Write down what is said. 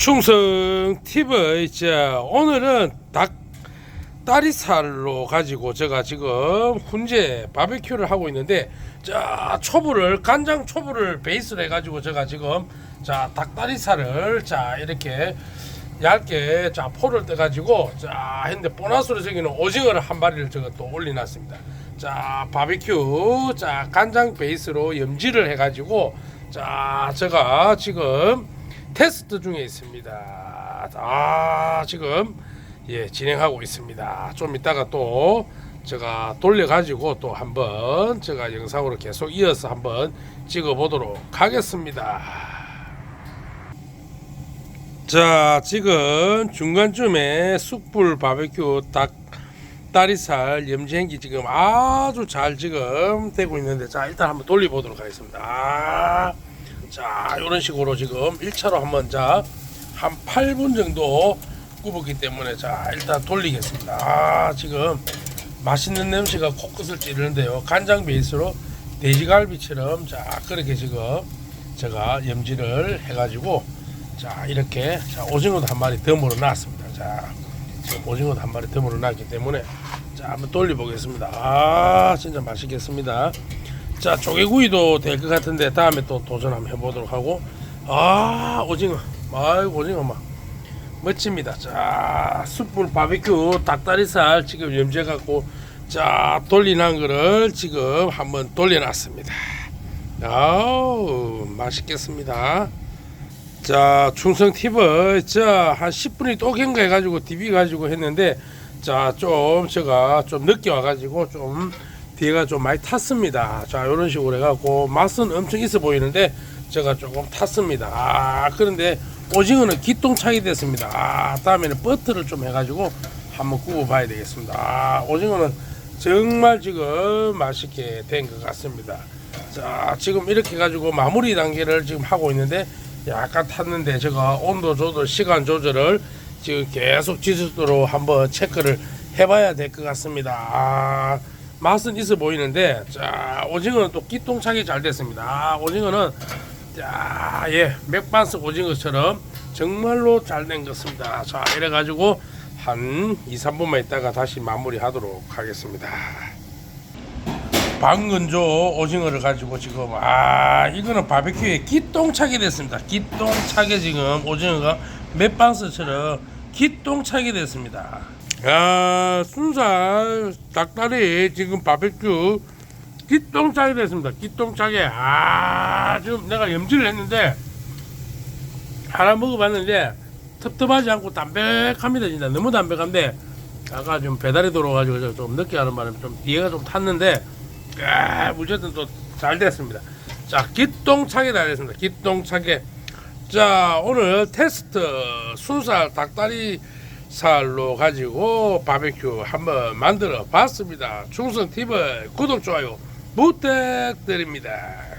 충성 TV 자 오늘은 닭 다리살로 가지고 제가 지금 훈제 바베큐를 하고 있는데 자 초부를 간장 초부를 베이스로 해가지고 제가 지금 자 닭다리살을 자 이렇게 얇게 자 포를 떠가지고 자 했는데 보너스로 저기는 오징어를 한 마리를 제가 또 올려놨습니다. 자 바베큐 자 간장 베이스로 염지를 해가지고 자 제가 지금 테스트 중에 있습니다. 아 지금 예 진행하고 있습니다. 좀 이따가 또 제가 돌려가지고 또 한번 제가 영상으로 계속 이어서 한번 찍어보도록 하겠습니다. 자 지금 중간쯤에 숯불 바베큐 닭 다리살 염지행기 지금 아주 잘 지금 되고 있는데 자 일단 한번 돌려보도록 하겠습니다 아, 자 이런 식으로 지금 1차로 한번 자 한 8분 정도 굽었기 때문에 자 일단 돌리겠습니다. 아 지금 맛있는 냄새가 코끝을 찌르는데요. 간장 베이스로 돼지갈비처럼 자 그렇게 지금 제가 염지를 해가지고 자 이렇게 자 오징어도 한 마리 더 물어놨습니다. 자 지금 오징어도 한 마리 더 물어놨기 때문에 자 한번 돌려 보겠습니다. 아 진짜 맛있겠습니다 자 조개구이도 될 것 같은데 다음에 또 도전 한번 해보도록 하고. 아 오징어. 아이고 오징어 막. 멋집니다. 자 숯불 바비큐 닭다리살 지금 염제 갖고 자 돌리는 거를 지금 한번 돌려놨습니다. 아우 맛있겠습니다. 자 충성 팁을 자한 10분이 또 경과 해가지고 DB 가지고 했는데 자 좀 제가 좀 늦게 와가지고 좀 뒤에가 좀 많이 탔습니다. 자 이런 식으로 해갖고 맛은 엄청 있어 보이는데 제가 조금 탔습니다. 아 그런데 오징어는 기똥차게 됐습니다. 아 다음에는 버터를 좀 해가지고 한번 구워 봐야 되겠습니다. 아 오징어는 정말 지금 맛있게 된 것 같습니다. 자 지금 이렇게 가지고 마무리 단계를 지금 하고 있는데 약간 탔는데 제가 온도 조절 시간 조절을 지금 계속 지속도로 한번 체크를 해봐야 될 것 같습니다. 아, 맛은 있어 보이는데 자 오징어는 또 기똥차게 잘 됐습니다 아, 오징어는 자예 맥반석 오징어처럼 정말로 잘 된 것입니다 자 이래 가지고 한 2, 3분만 있다가 다시 마무리 하도록 하겠습니다 방건조 오징어를 가지고 지금 아 이거는 바베큐에 기똥차게 됐습니다. 기똥차게 지금 오징어가 맷방스처럼 기똥차게 됐습니다. 아 순살 닭다리 지금 바베큐 기똥차게 됐습니다. 기똥차게 아 지금 내가 염지를 했는데 하나 먹어봤는데 텁텁하지 않고 담백합니다 진짜 너무 담백한데 아까 좀 배달이 들어와가지고 좀 늦게 하는 바람에 좀 뒤에가 좀 탔는데 아, 무조건 또잘 됐습니다. 자, 기똥차게 잘 됐습니다. 기똥차게. 자, 오늘 테스트 순살 닭다리 살로 가지고 바베큐 한번 만들어 봤습니다. 충성 팁을 구독, 좋아요 부탁드립니다.